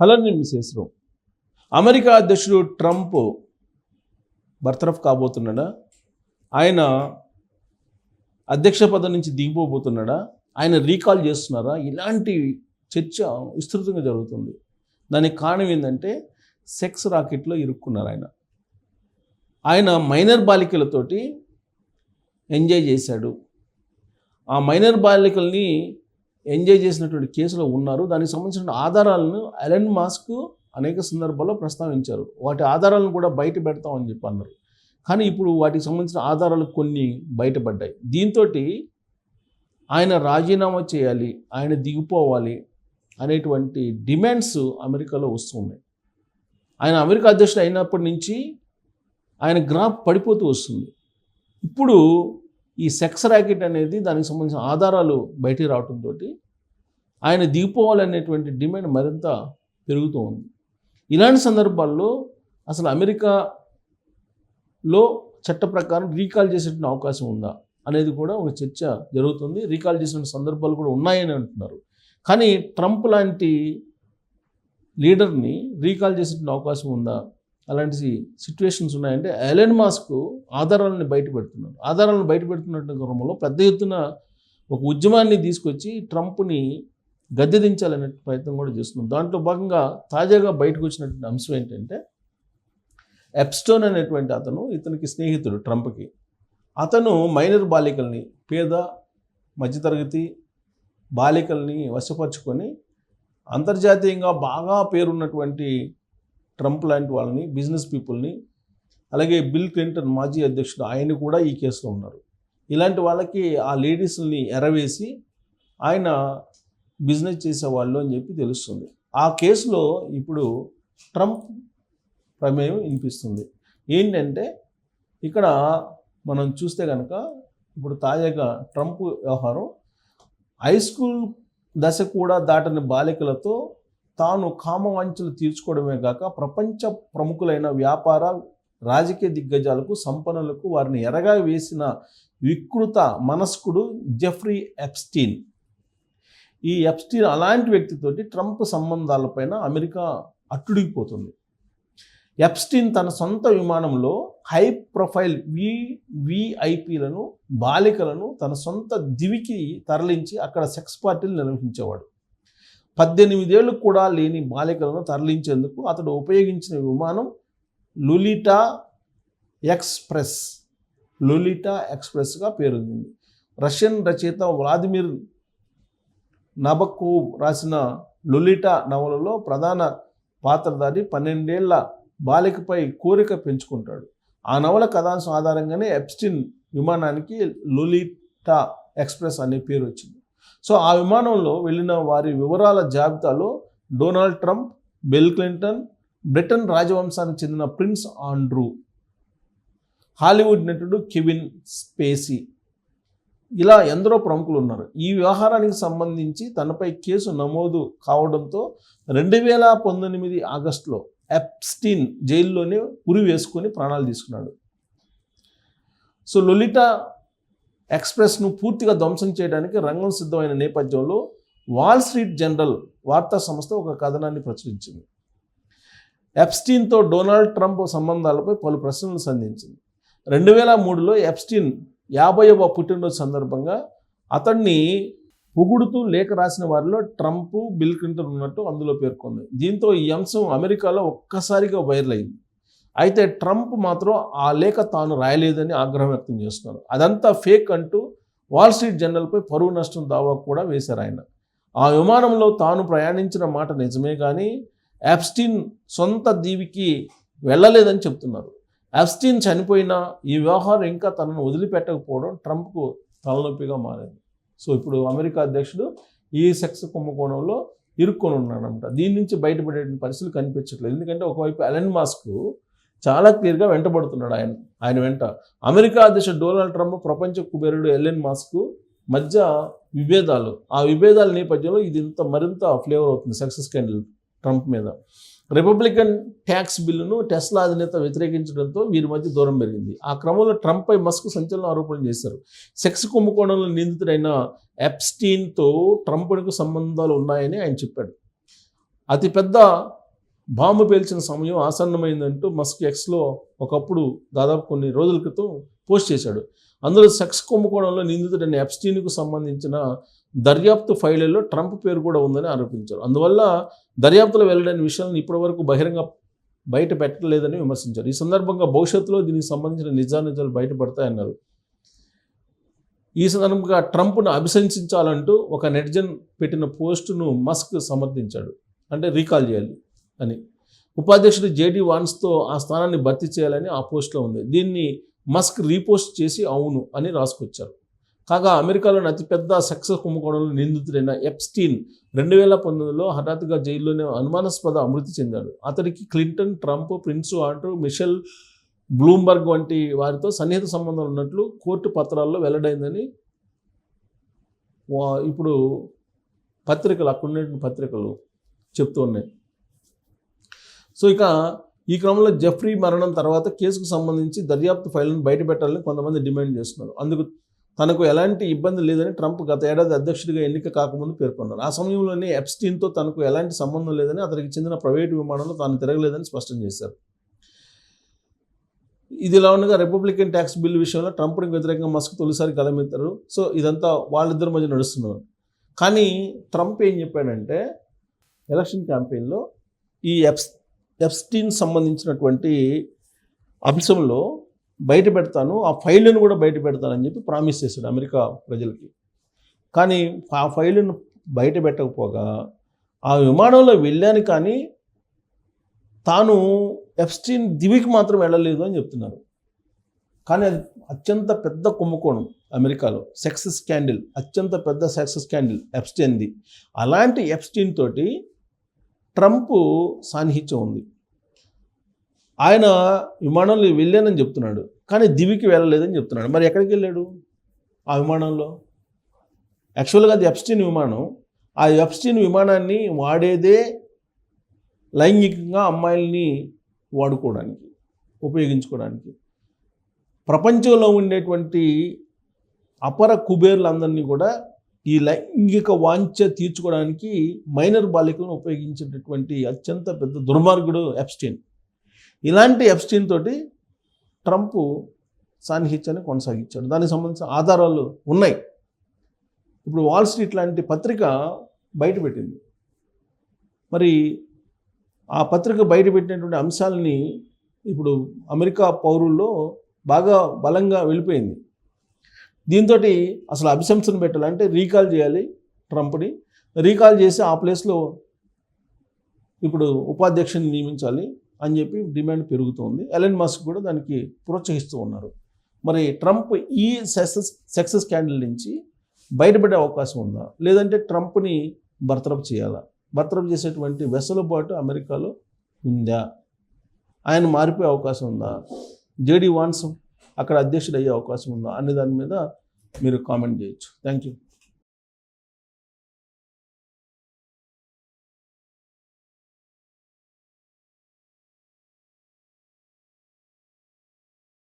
Hello నేను మిసేశ్వరం America అధ్యక్షుడు Trump బర్తరఫ్ కాబోతున్నాడా? ఆయన అధ్యక్ష పదం నుంచి దిగిపోబోతున్నాడా? ఆయన రీకాల్ చేస్తున్నారా? ఇలాంటి చర్చ విస్తృతంగా జరుగుతుంది. దానికి కారణం ఏంటంటే సెక్స్ రాకెట్లో ఇరుక్కున్నారు ఆయన. ఆయన మైనర్ బాలికలతోటి ఎంజాయ్ చేశాడు. ఆ మైనర్ బాలికల్ని ఎంజాయ్ చేసినటువంటి కేసులో ఉన్నారు. దానికి సంబంధించిన ఆధారాలను అలెన్ మాస్క్ అనేక సందర్భాల్లో ప్రస్తావించారు. వాటి ఆధారాలను కూడా బయట పెడతామని చెప్పి అన్నారు. కానీ ఇప్పుడు వాటికి సంబంధించిన ఆధారాలు కొన్ని బయటపడ్డాయి. దీంతో ఆయన రాజీనామా చేయాలి ఆయన దిగిపోవాలి అనేటువంటి డిమాండ్స్ అమెరికాలో వస్తున్నాయి. ఆయన అమెరికా అధ్యక్షుడు అయినప్పటి నుంచి ఆయన గ్రాఫ్ పడిపోతూ వస్తుంది. ఇప్పుడు ఈ సెక్స్ ర్యాకెట్ అనేది దానికి సంబంధించిన ఆధారాలు బయటికి రావడంతో ఆయన దిగిపోవాలనేటువంటి డిమాండ్ మరింత పెరుగుతూ ఉంది. ఇలాంటి సందర్భాల్లో అసలు అమెరికాలో చట్ట ప్రకారం రీకాల్ చేసేటువంటి అవకాశం ఉందా అనేది కూడా ఒక చర్చ జరుగుతుంది. రీకాల్ చేసిన సందర్భాలు కూడా ఉన్నాయని అంటున్నారు. కానీ ట్రంప్ లాంటి లీడర్ని రీకాల్ చేసేటువంటి అవకాశం ఉందా? అలాంటి సిచ్యువేషన్స్ ఉన్నాయంటే ఎలెన్ మాస్క్ ఆధారాలను బయటపెడుతున్నారు. ఆధారాలను బయట క్రమంలో పెద్ద ఎత్తున ఒక ఉద్యమాన్ని తీసుకొచ్చి ట్రంప్ని గద్దె దించాలనే ప్రయత్నం కూడా చేస్తున్నాం. దాంట్లో భాగంగా తాజాగా బయటకు వచ్చినటువంటి అంశం ఏంటంటే ఎప్స్టోన్ అనేటువంటి అతను ఇతనికి స్నేహితుడు ట్రంప్కి. అతను మైనర్ బాలికల్ని పేద మధ్యతరగతి బాలికల్ని వశపరుచుకొని అంతర్జాతీయంగా బాగా పేరున్నటువంటి ట్రంప్ లాంటి వాళ్ళని బిజినెస్ పీపుల్ని అలాగే బిల్ క్లింటన్ మాజీ అధ్యక్షుడు ఆయన కూడా ఈ కేసులో ఉన్నారు. ఇలాంటి వాళ్ళకి ఆ లేడీస్ని ఎరవేసి ఆయన బిజినెస్ చేసేవాళ్ళు అని చెప్పి తెలుస్తుంది. ఆ కేసులో ఇప్పుడు ట్రంప్ ప్రమేయం వినిపిస్తుంది. ఏంటంటే ఇక్కడ మనం చూస్తే కనుక ఇప్పుడు తాజాగా ట్రంప్ వ్యవహారం హై స్కూల్ దశ కూడా దాటని బాలికలతో తాను కామవాంఛలు తీర్చుకోవడమే కాక ప్రపంచ ప్రముఖులైన వ్యాపార రాజకీయ దిగ్గజాలకు సంపన్నులకు వారిని ఎరగా వేసిన వికృత మనస్కుడు జెఫ్రీ ఎప్స్టీన్. ఈ ఎప్స్టీన్ అలాంటి వ్యక్తితోటి ట్రంప్ సంబంధాలపైన అమెరికా అట్టుడిగిపోతుంది. ఎప్స్టీన్ తన సొంత విమానంలో హై ప్రొఫైల్ వి విఐపీలను బాలికలను తన సొంత దివికి తరలించి అక్కడ సెక్స్ పార్టీలు నిర్వహించేవాడు. పద్దెనిమిదేళ్ళు కూడా లేని బాలికలను తరలించేందుకు అతడు ఉపయోగించిన విమానం లులిటా ఎక్స్ప్రెస్. లులిటా ఎక్స్ప్రెస్గా పేరొందింది. రష్యన్ రచయిత వ్లాదిమిర్ నబక్కు రాసిన లొలిటా నవలలో ప్రధాన పాత్రధారి పన్నెండేళ్ళ బాలికపై కోరిక పెంచుకుంటాడు. ఆ నవల కథాంశం ఆధారంగానే ఎప్స్టిన్ విమానానికి లొలిటా ఎక్స్ప్రెస్ అనే పేరు వచ్చింది. సో ఆ విమానంలో వెళ్ళిన వారి వివరాల జాబితాలో Donald Trump Bill Clinton Britain రాజవంశానికి చెందిన ప్రిన్స్ ఆండ్రూ హాలీవుడ్ నటుడు కెవిన్ స్పేసీ ఇలా ఎందరో ప్రముఖులు ఉన్నారు ఈ వ్యవహారానికి సంబంధించి తనపై కేసు నమోదు కావడంతో రెండు వేల పంతొమ్మిది ఆగస్టులో ఎప్స్టీన్ జైల్లోనే ఉరి వేసుకొని ప్రాణాలు తీసుకున్నాడు. సో లొలిటా ఎక్స్ప్రెస్ను పూర్తిగా ధ్వంసం చేయడానికి రంగం సిద్ధమైన నేపథ్యంలో వాల్ స్ట్రీట్ జనరల్ వార్తా సంస్థ ఒక కథనాన్ని ప్రచురించింది. ఎప్స్టీన్తో డొనాల్డ్ ట్రంప్ సంబంధాలపై పలు ప్రశ్నలు సంధించింది. రెండు వేల మూడులో ఎప్స్టీన్ యాభైవ పుట్టినరోజు సందర్భంగా అతన్ని పొగుడుతూ లేఖ రాసిన వారిలో ట్రంప్ బిల్ క్లింటన్ ఉన్నట్టు అందులో పేర్కొంది. దీంతో ఈ అంశం అమెరికాలో ఒక్కసారిగా వైరల్ అయింది. అయితే ట్రంప్ మాత్రం ఆ లేఖ తాను రాయలేదని ఆగ్రహం వ్యక్తం చేస్తున్నారు. అదంతా ఫేక్ అంటూ వాల్ స్ట్రీట్ జర్నల్పై పరువు నష్టం దావా కూడా వేశారు ఆయన. ఆ విమానంలో తాను ప్రయాణించిన మాట నిజమే కానీ యాప్స్టీన్ సొంత దీవికి వెళ్ళలేదని చెప్తున్నారు. అబ్స్టీన్ చనిపోయినా ఈ వ్యవహారం ఇంకా తనను వదిలిపెట్టకపోవడం ట్రంప్కు తలనొప్పిగా మారింది. సో ఇప్పుడు అమెరికా అధ్యక్షుడు ఈ సెక్స్ కుంభకోణంలో ఇరుక్కొని ఉన్నాడంట. దీని నుంచి బయటపడే పరిస్థితులు కనిపించట్లేదు. ఎందుకంటే ఒకవైపు అలెన్ మాస్క్ చాలా క్లియర్గా వెంటబడుతున్నాడు ఆయన ఆయన వెంట. అమెరికా అధ్యక్షుడు డొనాల్డ్ ట్రంప్ ప్రపంచ కుబేరుడు ఎలెన్ మాస్క్ మధ్య విభేదాలు. ఆ విభేదాల నేపథ్యంలో ఇది ఇంత మరింత ఫ్లేవర్ అవుతుంది సక్సెస్ క్యాండిల్ ట్రంప్ మీద. రిపబ్లికన్ ట్యాక్స్ బిల్లును టెస్లా అధినేత వ్యతిరేకించడంతో వీరి మధ్య దూరం పెరిగింది. ఆ క్రమంలో ట్రంప్పై మస్క్ సంచలన ఆరోపణలు చేశారు. సెక్స్ కుంభకోణంలో నిందితుడైన ఎప్స్టీన్తో ట్రంప్కు సంబంధాలు ఉన్నాయని ఆయన చెప్పాడు. అతిపెద్ద బాంబు పేల్చిన సమయం ఆసన్నమైందంటూ మస్క్ ఎక్స్లో ఒకప్పుడు దాదాపు కొన్ని రోజుల క్రితం పోస్ట్ చేశాడు. అందులో సెక్స్ కుంభకోణంలో నిందితుడైన ఎప్స్టీన్కు సంబంధించిన దర్యాప్తు ఫైళ్ళలో ట్రంప్ పేరు కూడా ఉందని ఆరోపించారు. అందువల్ల దర్యాప్తులో వెల్లడైన విషయాలను ఇప్పటివరకు బహిరంగ బయట పెట్టలేదని విమర్శించారు. ఈ సందర్భంగా భవిష్యత్తులో దీనికి సంబంధించిన నిజానిజాలు బయటపడతాయన్నారు. ఈ సందర్భంగా ట్రంప్ను అభిశంసించాలంటూ ఒక నెటిజన్ పెట్టిన పోస్టును మస్క్ సమర్థించాడు. అంటే రీకాల్ చేయాలి అని. ఉపాధ్యక్షుడు జేడీ వాన్స్తో ఆ స్థానాన్ని భర్తీ చేయాలని ఆ పోస్ట్లో ఉంది. దీన్ని మస్క్ రీపోస్ట్ చేసి అవును అని రాసుకొచ్చారు. కాగా అమెరికాలోని అతిపెద్ద సెక్స్ కుంభకోణంలో నిందితుడైన ఎప్స్టీన్ రెండు వేల పంతొమ్మిదిలో హఠాత్తుగా జైల్లోనే అనుమానాస్పద అమృతి చెందాడు. అతడికి Clinton Trump Prince Andrew Michelle Bloomberg వంటి వారితో సన్నిహిత సంబంధం ఉన్నట్లు కోర్టు పత్రాల్లో వెల్లడైందని వా- ఇప్పుడు పత్రికలు అక్కడ పత్రికలు చెప్తూ ఉన్నాయి. సో ఇక ఈ క్రమంలో జెఫ్రీ మరణం తర్వాత కేసుకు సంబంధించి దర్యాప్తు ఫైళ్ళను బయటపెట్టాలని కొంతమంది డిమాండ్ చేస్తున్నారు. అందుకు తనకు ఎలాంటి ఇబ్బంది లేదని ట్రంప్ గత ఏడాది అధ్యక్షుడిగా ఎన్నిక కాకముందు పేర్కొన్నారు. ఆ సమయంలోనే ఎప్స్టీన్తో తనకు ఎలాంటి సంబంధం లేదని అతనికి చెందిన ప్రైవేటు విమానంలో తాను తిరగలేదని స్పష్టం చేశారు. ఇది ఇలా ఉండగా రిపబ్లికన్ ట్యాక్స్ బిల్ విషయంలో ట్రంప్కి వ్యతిరేకంగా మస్క్ తొలిసారి కలమెత్తారు. సో ఇదంతా వాళ్ళిద్దరి మధ్య నడుస్తున్నారు కానీ ట్రంప్ ఏం చెప్పాడంటే ఎలక్షన్ క్యాంపెయిన్లో ఈ ఎప్స్ ఎప్స్టీన్ సంబంధించినటువంటి అంశంలో బయట పెడతాను ఆ ఫైళ్ళను కూడా బయట పెడతానని చెప్పి ప్రామిస్ చేశాడు అమెరికా ప్రజలకి. కానీ ఆ ఫైళ్ళను బయట పెట్టకపోగా ఆ విమానంలో వెళ్ళాను కానీ తాను ఎఫ్స్టీన్ దివికి మాత్రం వెళ్ళలేదు అని చెప్తున్నారు. కానీ అది అత్యంత పెద్ద కుంభకోణం అమెరికాలో. సెక్స్ స్కాండిల్ అత్యంత పెద్ద సెక్స్ స్కాండిల్ ఎప్స్టీన్ది అలాంటి ఎప్స్టీన్ తోటి ట్రంప్ సాన్నిహిత్యం ఉంది. ఆయన విమానంలో వెళ్ళానని చెప్తున్నాడు. కానీ దివికి వెళ్ళలేదని చెప్తున్నాడు. మరి ఎక్కడికి వెళ్ళాడు? ఆ విమానంలో? యాక్చువల్గా అది ఎప్స్టీన్ విమానం. ఆ ఎప్స్టీన్ విమానాన్ని వాడేదే లైంగికంగా అమ్మాయిల్ని వాడుకోవడానికి ఉపయోగించుకోవడానికి. ప్రపంచంలో ఉండేటువంటి అపర కుబేర్లందరినీ కూడా ఈ లైంగిక వాంఛ తీర్చుకోవడానికి మైనర్ బాలికలను ఉపయోగించేటటువంటి అత్యంత పెద్ద దుర్మార్గుడు ఎప్స్టీన్. ఇలాంటి ఎప్స్టీన్ తోటి ట్రంప్ సాన్నిహిత్యాన్ని కొనసాగించాడు. దానికి సంబంధించిన ఆధారాలు ఉన్నాయి. ఇప్పుడు వాల్ స్ట్రీట్ లాంటి పత్రిక బయటపెట్టింది మరి ఆ పత్రిక బయటపెట్టినటువంటి అంశాలని ఇప్పుడు అమెరికా పౌరుల్లో బాగా బలంగా వెళ్ళిపోయింది. దీంతో అసలు అభిశంసన పెట్టాలంటే రీకాల్ చేయాలి ట్రంప్ని రీకాల్ చేసి ఆ ప్లేస్లో ఇప్పుడు ఉపాధ్యక్షుని నియమించాలి. అని చెప్పి డిమాండ్ పెరుగుతోంది. ఎలెన్ మస్క్ కూడా దానికి ప్రోత్సహిస్తూ ఉన్నారు. మరి ట్రంప్ ఈ సక్సెస్ సక్సెస్ క్యాండిల్ నుంచి బయటపడే అవకాశం ఉందా? లేదంటే ట్రంప్ని బర్తరఫ్ చేయాలా? బర్తరఫ్ చేసేటువంటి వెసులుబాటు అమెరికాలో ఉందా? ఆయన మారిపోయే అవకాశం ఉందా? జేడీ వాన్స్ అక్కడ అధ్యక్షుడు అయ్యే అవకాశం ఉందా? అనే దాని మీద మీరు కామెంట్ చేయొచ్చు. Thank you